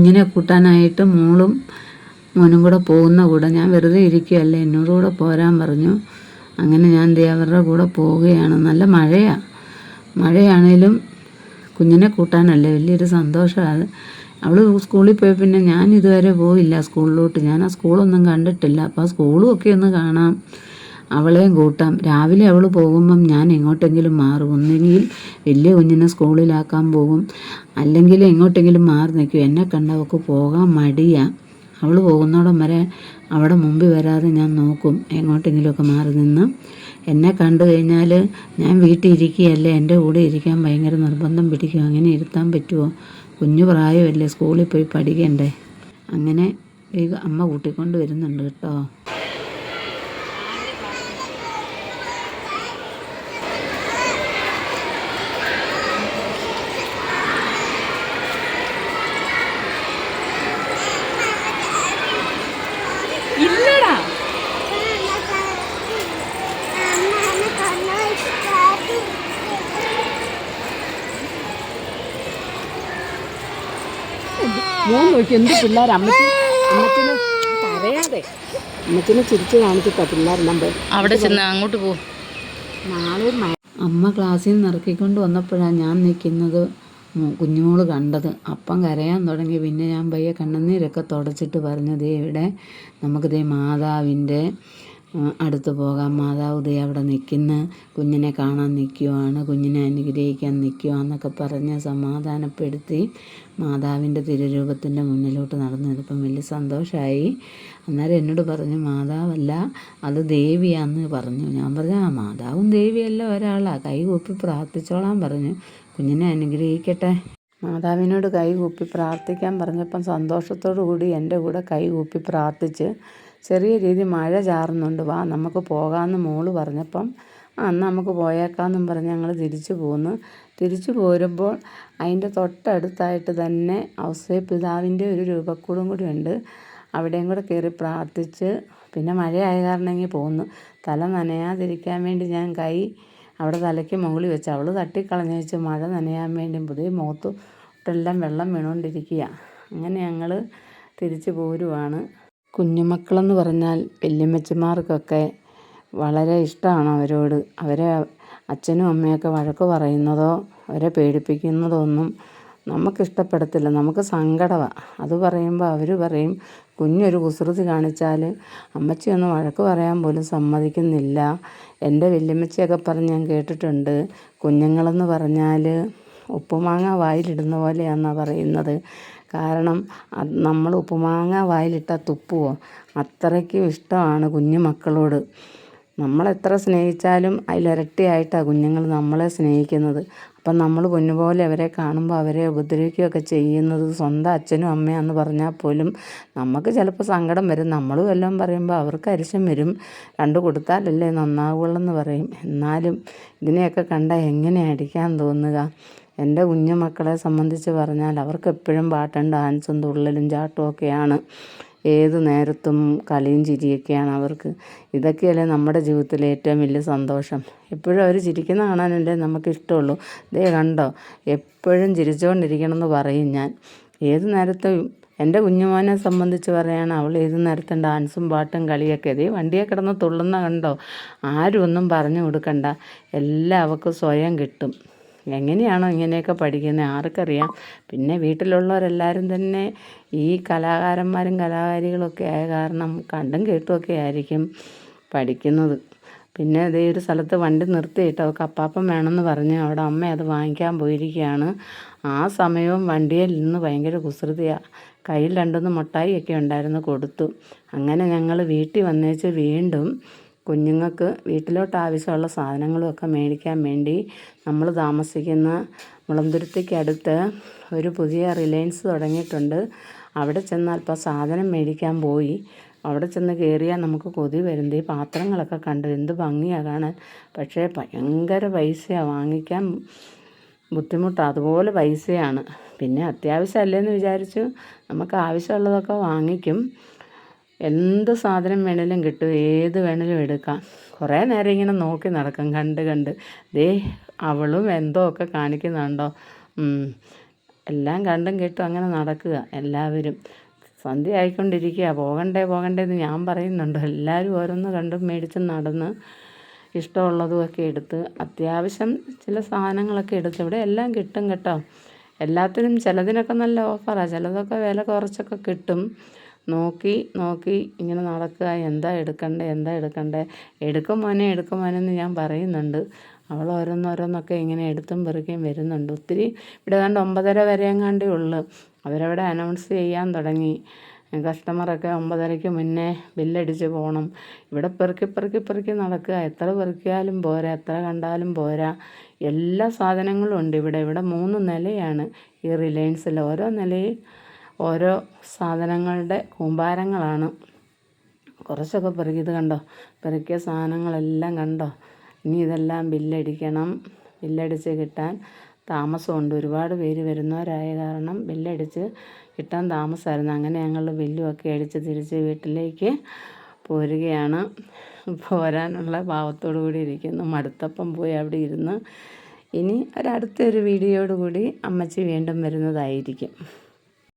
കുഞ്ഞിനെ കൂട്ടാനായിട്ട് മോളും മോനും കൂടെ പോകുന്ന കൂടെ ഞാൻ വെറുതെ ഇരിക്കുകയല്ലേ എന്നോട് കൂടെ പോരാൻ പറഞ്ഞു. അങ്ങനെ ഞാൻ അവരുടെ കൂടെ പോവുകയാണ്. നല്ല മഴയാണ് മഴയാണേലും കുഞ്ഞിനെ കൂട്ടാനല്ലേ വലിയൊരു സന്തോഷമാണ് അവൾ സ്കൂളിൽ പോയി പിന്നെ ഞാൻ ഇതുവരെ പോയില്ല സ്കൂളിലോട്ട്. ഞാൻ ആ സ്കൂളൊന്നും കണ്ടിട്ടില്ല. അപ്പോൾ ആ സ്കൂളും ഒക്കെ ഒന്ന് കാണാം. അവളെയും കൂട്ടാം. രാവിലെ അവൾ പോകുമ്പം ഞാൻ എങ്ങോട്ടെങ്കിലും മാറും. ഒന്നെങ്കിൽ വലിയ കുഞ്ഞിനെ സ്കൂളിലാക്കാൻ പോകും. അല്ലെങ്കിൽ എങ്ങോട്ടെങ്കിലും മാറി നിൽക്കും. എന്നെ കണ്ടവൾക്ക് പോകാൻ മടിയാണ് അവൾ പോകുന്നോടം വരെ അവിടെ മുമ്പിൽ വരാതെ ഞാൻ നോക്കും. എങ്ങോട്ടെങ്കിലുമൊക്കെ മാറി നിന്ന് എന്നെ കണ്ടു കഴിഞ്ഞാൽ ഞാൻ വീട്ടിൽ ഇരിക്കുകയല്ലേ? എന്റെ കൂടെ ഇരിക്കാൻ ഭയങ്കര നിർബന്ധം പിടിക്കും. അങ്ങനെ ഇരുത്താൻ പറ്റുമോ കുഞ്ഞു പ്രായമല്ലേ സ്കൂളിൽ പോയി പഠിക്കണ്ടേ? അങ്ങനെ ഈ അമ്മ കൂട്ടിക്കൊണ്ട് വരുന്നുണ്ട് കേട്ടോ. മോൻ നോക്കി എന്ത് പിള്ളേർ അമ്മച്ചി അമ്മച്ചിന് കരയാതെ അമ്മച്ചിനെ ചിരിച്ചു കാണിച്ചിട്ടാ പിള്ളേരെല്ലാം പോയി. അവിടെ ചെന്ന് അങ്ങോട്ട് പോകും നാളെ അമ്മ ക്ലാസ്സിൽ നിന്ന് ഇറക്കിക്കൊണ്ട് വന്നപ്പോഴാണ് ഞാൻ നിൽക്കുന്നത് കുഞ്ഞുമോൾ കണ്ടത്. അപ്പം കരയാൻ തുടങ്ങി. പിന്നെ ഞാൻ പയ്യെ കണ്ണുനീരൊക്കെ തുടച്ചിട്ട് പറഞ്ഞു ദേ ഇവിടെ നമുക്കിതേ മാതാവിന്റെ അടുത്ത് പോകാം. മാതാവ് ദേ അവിടെ നിൽക്കുന്ന. കുഞ്ഞിനെ കാണാൻ നിൽക്കുവാണ്. കുഞ്ഞിനെ അനുഗ്രഹിക്കാൻ നിൽക്കുവാന്നൊക്കെ പറഞ്ഞ് സമാധാനപ്പെടുത്തി മാതാവിന്റെ തിരുരൂപത്തിന്റെ മുന്നിലോട്ട് നടന്നു ഇപ്പം വലിയ സന്തോഷമായി അന്നേരം എന്നോട് പറഞ്ഞു മാതാവല്ല അത് ദേവിയാന്ന് പറഞ്ഞു. ഞാൻ പറഞ്ഞു ആ മാതാവും ദേവിയല്ല ഒരാളാണ് കൈകൂപ്പി പ്രാർത്ഥിച്ചോളാൻ പറഞ്ഞു. കുഞ്ഞിനെ അനുഗ്രഹിക്കട്ടെ. മാതാവിനോട് കൈകൂപ്പി പ്രാർത്ഥിക്കാൻ പറഞ്ഞപ്പം സന്തോഷത്തോടു കൂടി എന്റെ കൂടെ കൈകൂപ്പി പ്രാർത്ഥിച്ച് ചെറിയ രീതി മഴ ചാറുന്നുണ്ട്. വാ നമുക്ക് പോകാമെന്ന് മോൾ പറഞ്ഞപ്പം അന്ന് നമുക്ക് പോയേക്കാമെന്നും പറഞ്ഞ് ഞങ്ങൾ തിരിച്ചു പോന്നു. തിരിച്ചു പോരുമ്പോൾ അതിന്റെ തൊട്ടടുത്തായിട്ട് തന്നെ ഔസേ പിതാവിന്റെ ഒരു രൂപക്കൂടും കൂടി ഉണ്ട്. അവിടെയും കൂടെ കയറി പ്രാർത്ഥിച്ച് പിന്നെ മഴയായ കാരണമെങ്കിൽ പോന്നു. തല നനയാതിരിക്കാൻ വേണ്ടി ഞാൻ കൈ അവിടെ തലയ്ക്ക് മുകളിൽ വെച്ച് അവൾ തട്ടിക്കളഞ്ഞ് വെച്ച് മഴ നനയാൻ വേണ്ടി പുതിയ മുഖത്തോട്ടെല്ലാം വെള്ളം വീണുകൊണ്ടിരിക്കുക. അങ്ങനെ ഞങ്ങൾ തിരിച്ചു പോരുവാണ്. കുഞ്ഞുമക്കളെന്ന് പറഞ്ഞാൽ വല്യമ്മച്ചിമാർക്കൊക്കെ വളരെ ഇഷ്ടമാണ് അവരോട്. അവരെ അച്ഛനും അമ്മയൊക്കെ വഴക്ക് പറയുന്നതോ അവരെ പേടിപ്പിക്കുന്നതോ ഒന്നും നമുക്കിഷ്ടപ്പെടത്തില്ല. നമുക്ക് സങ്കടമാണ് അത് പറയുമ്പോൾ അവർ പറയും കുഞ്ഞൊരു കുസൃതി കാണിച്ചാൽ അമ്മച്ചി ഒന്ന് വഴക്ക് പറയാൻ പോലും സമ്മതിക്കുന്നില്ല. എന്റെ വല്യമ്മച്ചിയൊക്കെ പറഞ്ഞ് ഞാൻ കേട്ടിട്ടുണ്ട്. കുഞ്ഞുങ്ങളെന്ന് പറഞ്ഞാൽ ഉപ്പുമാങ്ങ വായിലിടുന്ന പോലെയാണെന്നാണ് പറയുന്നത്. കാരണം നമ്മൾ ഉപ്പുമാങ്ങ വായിലിട്ടാൽ തുപ്പുമോ അത്രയ്ക്കും ഇഷ്ടമാണ് കുഞ്ഞു മക്കളോട്. നമ്മളെത്ര സ്നേഹിച്ചാലും അതിലിരട്ടിയായിട്ടാണ് കുഞ്ഞുങ്ങൾ നമ്മളെ സ്നേഹിക്കുന്നത്. അപ്പം നമ്മൾ കുഞ്ഞു പോലെ അവരെ കാണുമ്പോൾ അവരെ ഉപദ്രവിക്കുകയൊക്കെ ചെയ്യുന്നത് സ്വന്തം അച്ഛനും അമ്മയാണെന്ന് പറഞ്ഞാൽ പോലും നമുക്ക് ചിലപ്പോൾ സങ്കടം വരും. നമ്മളും എല്ലാം പറയുമ്പോൾ അവർക്ക് അരിശം വരും. രണ്ട് കൊടുത്താലല്ലേ നന്നാവുള്ളൂ പറയും. എന്നാലും ഇതിനെയൊക്കെ കണ്ടാൽ എങ്ങനെ അടിക്കാൻ തോന്നുക? എന്റെ കുഞ്ഞു മക്കളെ സംബന്ധിച്ച് പറഞ്ഞാൽ അവർക്ക് എപ്പോഴും പാട്ടും ഡാൻസും തുള്ളലും ചാട്ടവും ഒക്കെയാണ്. ഏത് നേരത്തും കളിയും ചിരിയൊക്കെയാണ് അവർക്ക്. ഇതൊക്കെയല്ലേ നമ്മുടെ ജീവിതത്തിലെ ഏറ്റവും വലിയ സന്തോഷം. എപ്പോഴും അവർ ചിരിക്കുന്ന കാണാനല്ലേ നമുക്ക് ഇഷ്ടമുള്ളൂ. ദേ കണ്ടോ എപ്പോഴും ചിരിച്ചുകൊണ്ടിരിക്കണം എന്ന് പറയും ഞാൻ. ഏത് നേരത്തും എന്റെ കുഞ്ഞുമോനെ സംബന്ധിച്ച് പറയുകയാണ് അവൾ ഏത് നേരത്തും ഡാൻസും പാട്ടും കളിയൊക്കെ ഇതേ വണ്ടിയെ കിടന്ന് തുള്ളുന്ന കണ്ടോ? ആരും ഒന്നും പറഞ്ഞു കൊടുക്കണ്ട. എല്ലാം അവൾക്ക് സ്വയം കിട്ടും. എങ്ങനെയാണോ ഇങ്ങനെയൊക്കെ പഠിക്കുന്നത് ആർക്കറിയാം. പിന്നെ വീട്ടിലുള്ളവരെല്ലാവരും തന്നെ ഈ കലാകാരന്മാരും കലാകാരികളൊക്കെ ആയ കാരണം കണ്ടും കേട്ടുമൊക്കെ ആയിരിക്കും പഠിക്കുന്നത്. പിന്നെ അതേ ഒരു സ്ഥലത്ത് വണ്ടി നിർത്തിയിട്ട് അവൾക്ക് അപ്പാപ്പം വേണമെന്ന് പറഞ്ഞ് അവിടെ അമ്മ അത് വാങ്ങിക്കാൻ പോയിരിക്കുകയാണ്. ആ സമയവും വണ്ടിയിൽ നിന്ന് ഭയങ്കര കുസൃതിയാണ് കയ്യിൽ രണ്ടൊന്ന് മുട്ടായിയൊക്കെ ഉണ്ടായിരുന്നു കൊടുത്തു. അങ്ങനെ ഞങ്ങൾ വീട്ടിൽ വന്നേച്ച് വീണ്ടും കുഞ്ഞുങ്ങൾക്ക് വീട്ടിലോട്ട് ആവശ്യമുള്ള സാധനങ്ങളുമൊക്കെ മേടിക്കാൻ വേണ്ടി നമ്മൾ താമസിക്കുന്ന മുളന്തുരുത്തിക്കടുത്ത് ഒരു പുതിയ റിലയൻസ് തുടങ്ങിയിട്ടുണ്ട്. അവിടെ ചെന്നാൽ ഇപ്പോൾ സാധനം മേടിക്കാൻ പോയി. അവിടെ ചെന്ന് കയറിയാൽ നമുക്ക് കൊതി വരുന്നത്. ഈ പാത്രങ്ങളൊക്കെ കണ്ട് എന്ത് ഭംഗിയാണ് കാണാൻ. പക്ഷേ ഭയങ്കര പൈസയാണ് വാങ്ങിക്കാൻ ബുദ്ധിമുട്ടാണ് അതുപോലെ പൈസയാണ്. പിന്നെ അത്യാവശ്യം അല്ലേന്ന് വിചാരിച്ചു. നമുക്ക് ആവശ്യമുള്ളതൊക്കെ വാങ്ങിക്കും. എന്ത് സാധനം വേണേലും കിട്ടും. ഏത് വേണേലും എടുക്കാം. കുറേ നേരം ഇങ്ങനെ നോക്കി നടക്കും. കണ്ട് കണ്ട്. ദേ അവളും എന്തോ ഒക്കെ കാണിക്കുന്നുണ്ടോ. എല്ലാം കണ്ടും കേട്ടും അങ്ങനെ നടക്കുക എല്ലാവരും. സന്ധ്യ ആയിക്കൊണ്ടിരിക്കുക. പോകണ്ടേ പോകണ്ടേ എന്ന് ഞാൻ പറയുന്നുണ്ട്. എല്ലാവരും ഓരോന്ന് കണ്ടും മേടിച്ച് നടന്ന് ഇഷ്ടമുള്ളതുമൊക്കെ എടുത്ത് അത്യാവശ്യം ചില സാധനങ്ങളൊക്കെ എടുത്ത് ഇവിടെ എല്ലാം കിട്ടും കേട്ടോ. എല്ലാത്തിനും ചിലതിനൊക്കെ നല്ല ഓഫറാണ് ചിലതൊക്കെ വില കുറച്ചൊക്കെ കിട്ടും. നോക്കി നോക്കി ഇങ്ങനെ നടക്കുക. എന്താ എടുക്കണ്ടേ? എന്താ എടുക്കണ്ടേ? എടുക്കും മോനെ എടുക്കും മോനെന്ന് ഞാൻ പറയുന്നുണ്ട്. അവൾ ഓരോന്നോരോന്നൊക്കെ ഇങ്ങനെ എടുത്തും പെറുക്കിയും വരുന്നുണ്ട്. ഒത്തിരി ഇവിടെ കണ്ട് ഒമ്പതര വരെ എങ്ങാണ്ടേ ഉള്ളു. അവരവിടെ അനൗൺസ് ചെയ്യാൻ തുടങ്ങി. കസ്റ്റമറൊക്കെ ഒമ്പതരയ്ക്ക് മുന്നേ ബില്ലടിച്ച് പോകണം. ഇവിടെ പെറുക്കി പെറുക്കി പെറുക്കി നടക്കുക. എത്ര പെറുക്കിയാലും പോരാ എത്ര കണ്ടാലും പോരാ. എല്ലാ സാധനങ്ങളും ഉണ്ട് ഇവിടെ. ഇവിടെ മൂന്ന് നിലയാണ് ഈ റിലയൻസിൽ. ഓരോ നിലയിൽ ഓരോ സാധനങ്ങളുടെ കൂമ്പാരങ്ങളാണ്. കുറച്ചൊക്കെ പെറുക്കി ഇത് കണ്ടോ? പെറുക്കിയ സാധനങ്ങളെല്ലാം കണ്ടോ? ഇനി ഇതെല്ലാം ബില്ലടിക്കണം. ബില്ലടിച്ച് കിട്ടാൻ താമസമുണ്ട്. ഒരുപാട് പേര് വരുന്നവരായ കാരണം ബില്ലടിച്ച് കിട്ടാൻ താമസമായിരുന്നു. അങ്ങനെ ഞങ്ങൾ ബില്ലുമൊക്കെ അടിച്ച് തിരിച്ച് വീട്ടിലേക്ക് പോരുകയാണ്. പോരാനുള്ള ഭാവത്തോടു കൂടി ഇരിക്കുന്നു. മടുത്തപ്പം പോയി അവിടെ ഇരുന്ന് ഇനി ഒരടുത്തൊരു വീഡിയോയോടുകൂടി അമ്മച്ചി വീണ്ടും വരുന്നതായിരിക്കും.